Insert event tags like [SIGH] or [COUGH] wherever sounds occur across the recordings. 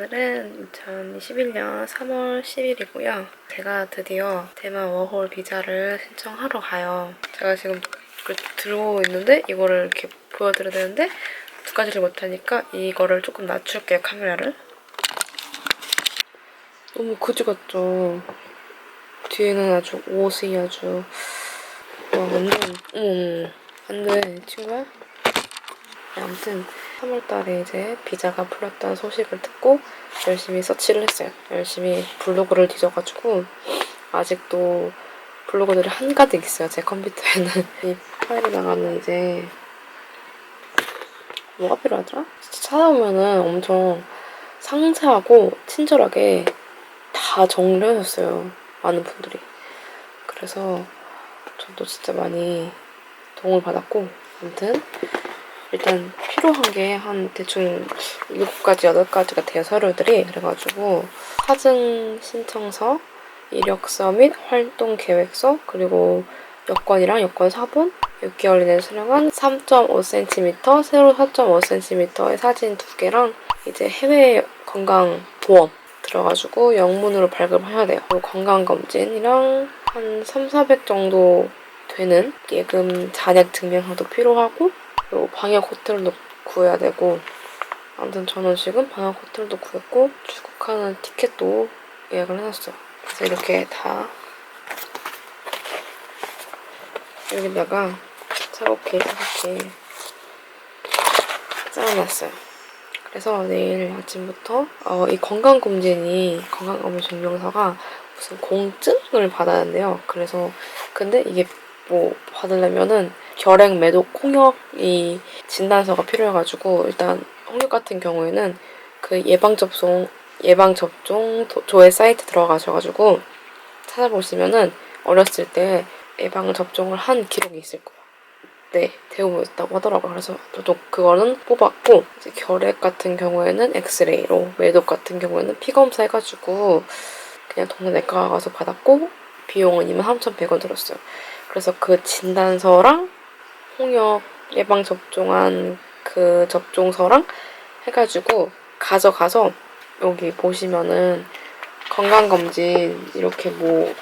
오늘은 2021년 3월 10일이고요. 제가 드디어 대만 워홀 비자를 신청하러 가요. 제가 지금 그걸 들고 있는데 이거를 이렇게 보여드려야 되는데 두 가지를 못하니까 이거를 조금 낮출게요, 카메라를. 너무 거지 같죠? 뒤에는 아주 옷이 아주 와 완전 어머 안돼 친구야? 네, 아무튼 3월달에 이제 비자가 풀렸다는 소식을 듣고 열심히 서치를 했어요. 열심히 블로그를 뒤져가지고 아직도 블로그들이 한가득 있어요. 제 컴퓨터에는 [LAUGHS] 이 파일에 나가면 이제 뭐가 필요하더라? 찾아보면은 엄청 상세하고 친절하게 다 정리를 해줬어요. 많은 분들이. 그래서 저도 진짜 많이 도움을 받았고 아무튼 일단 필요한 게 한 대충 7가지, 8가지가 돼요, 서류들이. 그래가지고 사증 신청서, 이력서 및 활동 계획서, 그리고 여권이랑 여권 사본, 6개월 이내 수령한 3.5cm, 세로 4.5cm의 사진 두 개랑 이제 해외 건강 보험 들어가지고 영문으로 발급하셔야 돼요. 그리고 건강검진이랑 한 3, 400 정도 되는 예금 잔액 증명서도 필요하고 그리고 방역 호텔도 구해야 되고 아무튼 저는 지금 방역 호텔도 구했고 출국하는 티켓도 예약을 해놨어요. 그래서 이렇게 다 여기다가 차갑게 차갑게 짜놨어요. 그래서 내일 아침부터 어, 이 건강검진이 건강검진 증명서가 무슨 공증을 받아야 한대요. 그래서 근데 이게 뭐 받으려면은 결핵, 매독, 홍역 이 진단서가 필요해가지고 일단 홍역 같은 경우에는 그 예방 접종 예방 접종 도- 조회 사이트 들어가셔가지고 찾아보시면은 어렸을 때 예방 접종을 한 기록이 있을 거예요. 네, 대부분 있다고 하더라고요. 그래서 저도 그거는 뽑았고 이제 결핵 같은 경우에는 엑스레이로 매독 같은 경우에는 피 검사 해가지고 그냥 동네 내과 가서 받았고 비용은 23,100원 들었어요. 그래서 그 진단서랑 홍역 예방 접종한 그 접종서랑 해가지고 가져가서 여기 보시면은 건강검진 이렇게 뭐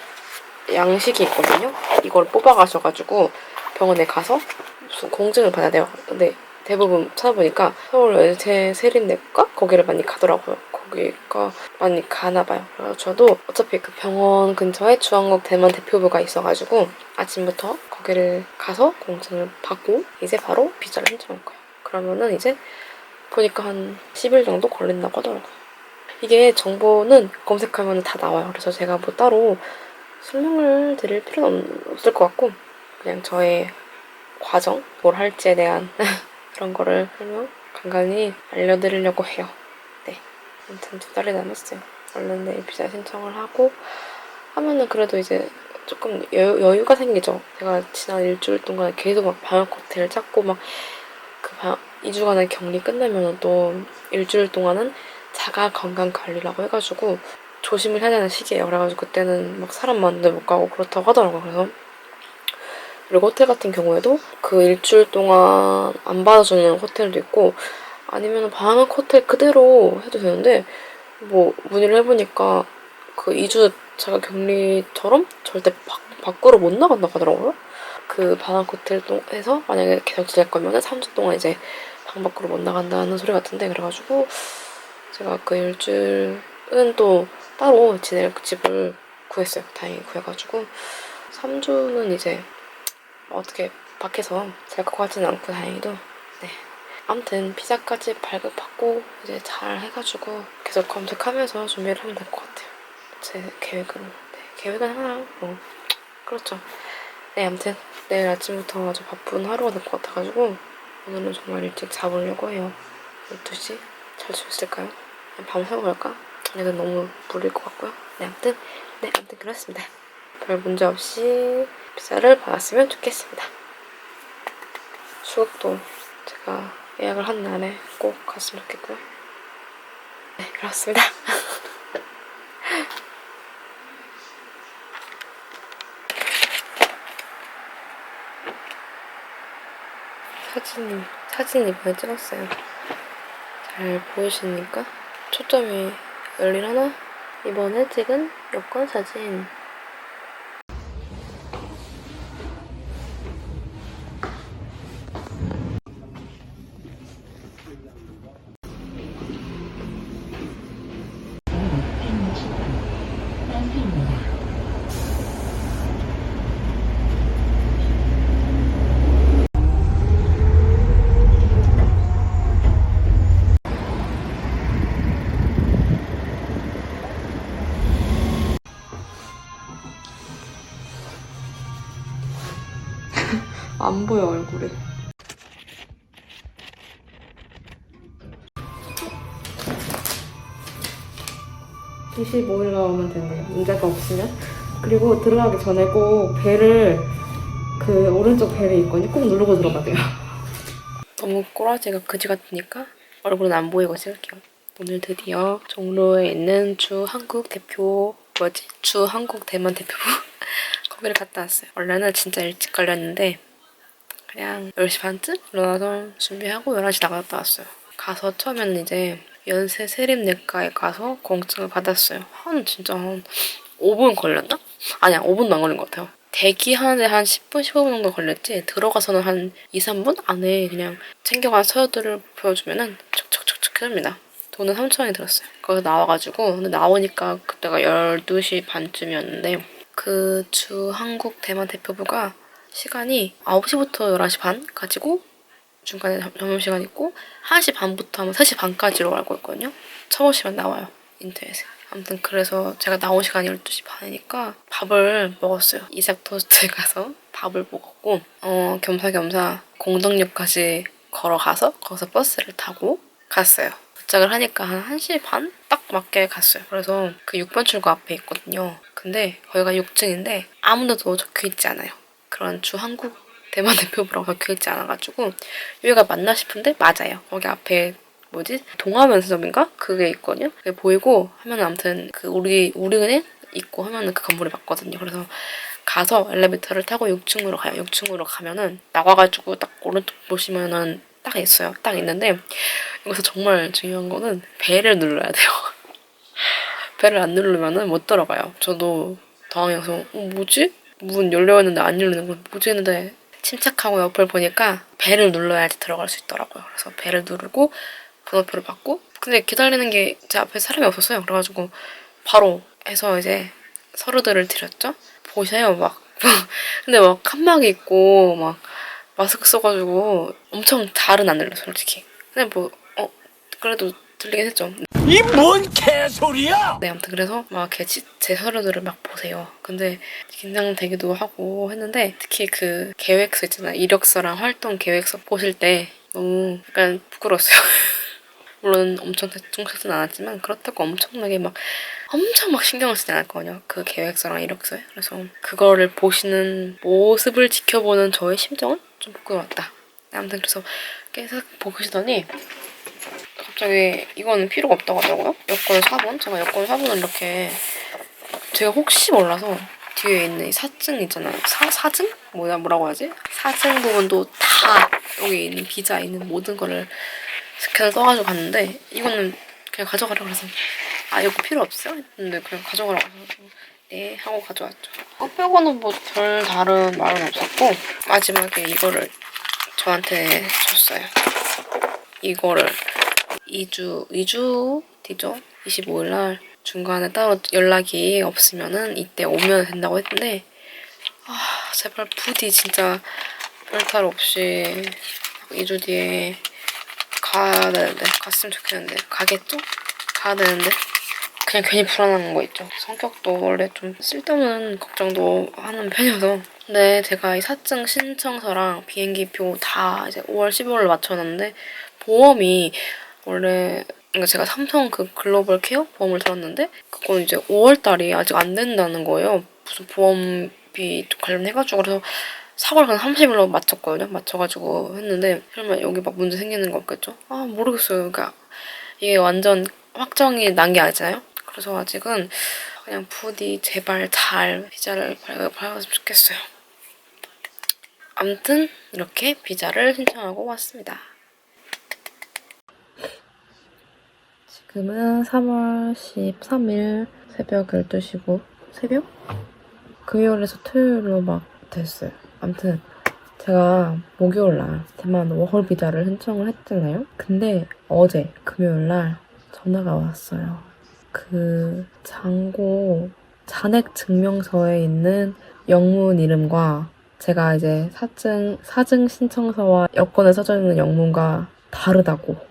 양식이 있거든요. 이걸 뽑아가셔가지고 병원에 가서 무슨 공증을 받아야 돼요. 근데 대부분 찾아보니까 서울 연세 세린내과 거기를 많이 가더라고요. 거기가 많이 가나 봐요. 그래서 저도 어차피 그 병원 근처에 주한국 대만 대표부가 있어가지고 아침부터 거기를 가서 공증을 받고 이제 바로 비자를 신청할 거예요. 그러면은 이제 보니까 한 10일 정도 걸린다고 하더라고요. 이게 정보는 검색하면 다 나와요. 그래서 제가 뭐 따로 설명을 드릴 필요는 없을 것 같고 그냥 저의 과정, 뭘 할지에 대한 [LAUGHS] 그런 거를 설명 간간히 알려드리려고 해요. 네. 아무튼 두 달이 남았어요. 얼른 내일 비자 신청을 하고 하면은 그래도 이제 조금 여유, 여유가 생기죠. 제가 지난 일주일 동안 계속 막 방역 호텔 찾고 막 그 2주간의 격리 끝나면 또 일주일 동안은 자가 건강 관리라고 해가지고 조심을 해야 되는 시기예요. 그래가지고 그때는 막 사람 많은데 못 가고 그렇다고 하더라고요. 그래서 그리고 호텔 같은 경우에도 그 일주일 동안 안 받아주는 호텔도 있고 아니면 방학 호텔 그대로 해도 되는데 뭐 문의를 해보니까 그 2주 자가 격리처럼 절대 밖, 밖으로 못 나간다고 하더라고요. 그 방학 호텔에서 만약에 계속 지낼 거면은 3주 동안 이제 방 밖으로 못 나간다는 소리 같은데 그래가지고 제가 그 일주일은 또 따로 지낼 집을 구했어요. 다행히 구해가지고 3주는 이제 어떻게 밖에서 잘 것 같지는 않고 다행히도 네 아무튼 비자까지 발급받고 이제 잘 해가지고 계속 검색하면서 준비를 하면 될 것 같아요 제 계획은 네, 계획은 하나 뭐 그렇죠 네 아무튼 내일 아침부터 아주 바쁜 하루가 될 것 같아가지고 오늘은 정말 일찍 자보려고 해요 12시 잘 수 있을까요? 밤 새워볼까? 이건 너무 무리일 것 같고요 네 아무튼 네 아무튼 그렇습니다 별 문제 없이 비자를 받았으면 좋겠습니다. 수업도 제가 예약을 한 날에 꼭 갔으면 좋겠고요. 네, 그렇습니다. [LAUGHS] 사진이, 사진 이번에 찍었어요. 잘 보이십니까? 초점이 열리려나? 이번에 찍은 여권 사진. 안 보여 얼굴에. (25일) 나오면 된대요 문제가 없으면. 그리고 들어가기 전에 꼭 배를 그 오른쪽 배를 있거니 꼭 누르고 들어가야 돼요. 너무 꼬라지가 그지 같으니까 얼굴은 안 보이고 찍을게요. 오늘 드디어 종로에 있는 주 한국 대표 뭐지? 주 한국 대만 대표부 [LAUGHS] 거기를 갔다 왔어요. 원래는 진짜 일찍 걸렸는데 그냥 10시 반쯤 일어나서 준비하고 11시 나갔다 왔어요. 가서 처음에는 이제 연세 세립내과에 가서 공증을 받았어요. 한 진짜 한 5분 걸렸나? 아니야 5분도 안 걸린 것 같아요. 대기하는데 한 10분, 15분 정도 걸렸지 들어가서는 한 2, 3분 안에 그냥 챙겨간 서류들을 보여주면은 촉촉촉촉 해줍니다. 돈은 3,000원이 들었어요. 거기서 나와가지고 근데 나오니까 그때가 12시 반쯤이었는데 그 주 한국 대만 대표부가 시간이 9시부터 11시 반 가지고 중간에 점- 점심시간 있고 1시 반부터 하면 3시 반까지로 알고 있거든요. 쳐보시면 나와요. 인터넷에. 아무튼 그래서 제가 나온 시간이 12시 반이니까 밥을 먹었어요. 이삭 토스트에 [LAUGHS] 가서 밥을 먹었고 어, 겸사겸사 공덕역까지 걸어가서 거기서 버스를 타고 갔어요. 도착을 하니까 한 1시 반? 딱 맞게 갔어요. 그래서 그 6번 출구 앞에 있거든요. 근데 거기가 6층인데 아무 데도 적혀 있지 않아요. 그런 주 한국 대만 [LAUGHS] 대표부라고 적혀있지 않아가지고 여기가 맞나 싶은데 맞아요. 거기 앞에 뭐지 동화면세점인가 그게 있거든요. 그게 보이고 하면 아무튼 그 우리 우리은행 있고 하면은 그 건물이 맞거든요. 그래서 가서 엘리베이터를 타고 6층으로 가요. 6층으로 가면은 나와가지고 딱 오른쪽 보시면은 딱 있어요. 딱 있는데 여기서 정말 중요한 거는 배를 눌러야 돼요. [LAUGHS] 배를 안 누르면은 못 들어가요. 저도 당황해서 어, 뭐지? 문 열려 있는데 안 열리는 건 뭐지 했는데 침착하고 옆을 보니까 배를 눌러야지 들어갈 수 있더라고요. 그래서 배를 누르고 번호표를 받고 근데 기다리는 게 제 앞에 사람이 없었어요. 그래가지고 바로 해서 이제 서류들을 드렸죠. 보세요 막 [LAUGHS] 근데 막 칸막이 있고 막 마스크 써가지고 엄청 잘은 안 들려 솔직히. 근데 뭐 어 그래도 들리긴 했죠. 이 뭔 개소리야! 네, 아무튼 그래서 막 이렇게 지- 제 서류들을 막 보세요. 근데 긴장되기도 하고 했는데 특히 그 계획서 있잖아요. 이력서랑 활동 계획서 보실 때 너무 약간 부끄러웠어요. [LAUGHS] 물론 엄청 대충 쓰진 않았지만 그렇다고 엄청나게 막 엄청 막 신경을 쓰지 않았거든요. 그 계획서랑 이력서에. 그래서 그거를 보시는 모습을 지켜보는 저의 심정은 좀 부끄러웠다. 아무튼 그래서 계속 보시더니 갑자기 이거는 필요가 없다고 하더라고요. 여권 4번? 제가 여권 4번을 이렇게 제가 혹시 몰라서 뒤에 있는 이 사증 있잖아요. 사, 사증? 뭐야 뭐라고 하지? 사증 부분도 다 여기 있는 비자 있는 모든 거를 스캔을 써가지고 갔는데 이거는 그냥 가져가라 그래서 아 이거 필요 없어요? 했는데 그냥 가져가라고 해서 네 하고 가져왔죠. 그거 빼고는 뭐 별 다른 말은 없었고 마지막에 이거를 저한테 줬어요. 이거를 2주, 2주 뒤죠? 25일 날 중간에 따로 연락이 없으면은 이때 오면 된다고 했는데 아 제발 부디 진짜 별탈 없이 2주 뒤에 가야 되는데 갔으면 좋겠는데 가겠죠? 가야 되는데 그냥 괜히 불안한 거 있죠. 성격도 원래 좀 쓸데없는 걱정도 하는 편이어서 근데 제가 이 사증 신청서랑 비행기표 다 이제 5월 15일로 맞춰놨는데 보험이 원래 제가 삼성 그 글로벌 케어 보험을 들었는데 그건 이제 5월 달이 아직 안 된다는 거예요. 무슨 보험비 관련해가지고 그래서 4월 한 30일로 맞췄거든요. 맞춰가지고 했는데 그러면 여기 막 문제 생기는 거 없겠죠? 아 모르겠어요. 그러니까 이게 완전 확정이 난 게 아니잖아요. 그래서 아직은 그냥 부디 제발 잘 비자를 밟- 밟았으면 좋겠어요. 아무튼 이렇게 비자를 신청하고 왔습니다. 지금은 3월 13일 새벽 12시고 새벽? 금요일에서 토요일로 막 됐어요. 아무튼 제가 목요일날 대만 워홀 비자를 신청을 했잖아요. 근데 어제 금요일날 전화가 왔어요. 그 장고 잔액 증명서에 있는 영문 이름과 제가 이제 사증 사증 신청서와 여권에 써져 있는 영문과 다르다고.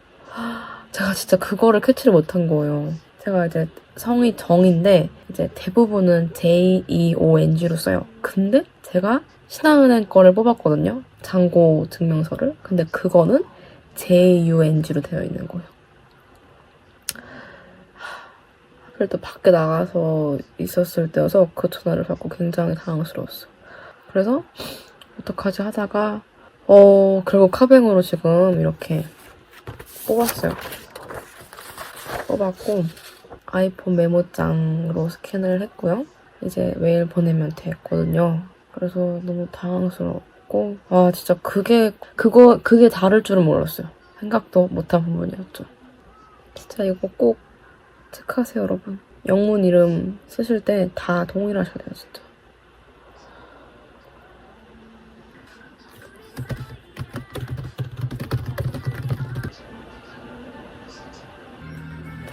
제가 진짜 그거를 캐치를 못한 거예요. 제가 이제 성이 정인데 이제 대부분은 J E O N G로 써요. 근데 제가 신한은행 거를 뽑았거든요. 잔고 증명서를. 근데 그거는 J U N G로 되어 있는 거예요. 하필 또 밖에 나가서 있었을 때여서 그 전화를 받고 굉장히 당황스러웠어요. 그래서 어떡하지 하다가 어 결국 카뱅으로 지금 이렇게 뽑았어요. 뽑았고 아이폰 메모장으로 스캔을 했고요. 이제 메일 보내면 됐거든요. 그래서 너무 당황스럽고 아 진짜 그게 그거 그게 다를 줄은 몰랐어요. 생각도 못한 부분이었죠. 진짜 이거 꼭 체크하세요, 여러분. 영문 이름 쓰실 때 다 동일하셔야 돼요, 진짜.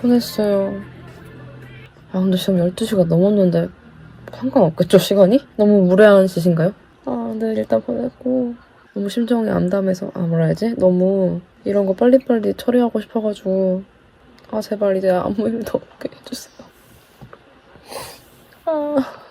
보냈어요. 아, 근데 지금 12시가 넘었는데 상관없겠죠, 시간이? 너무 무례한 짓인가요? 아, 네, 일단 보냈고. 너무 심정이 암담해서, 아, 뭐라 해야지? 너무 이런 거 빨리빨리 처리하고 싶어가지고. 아, 제발 이제 아무 일도 없게 해주세요. 아.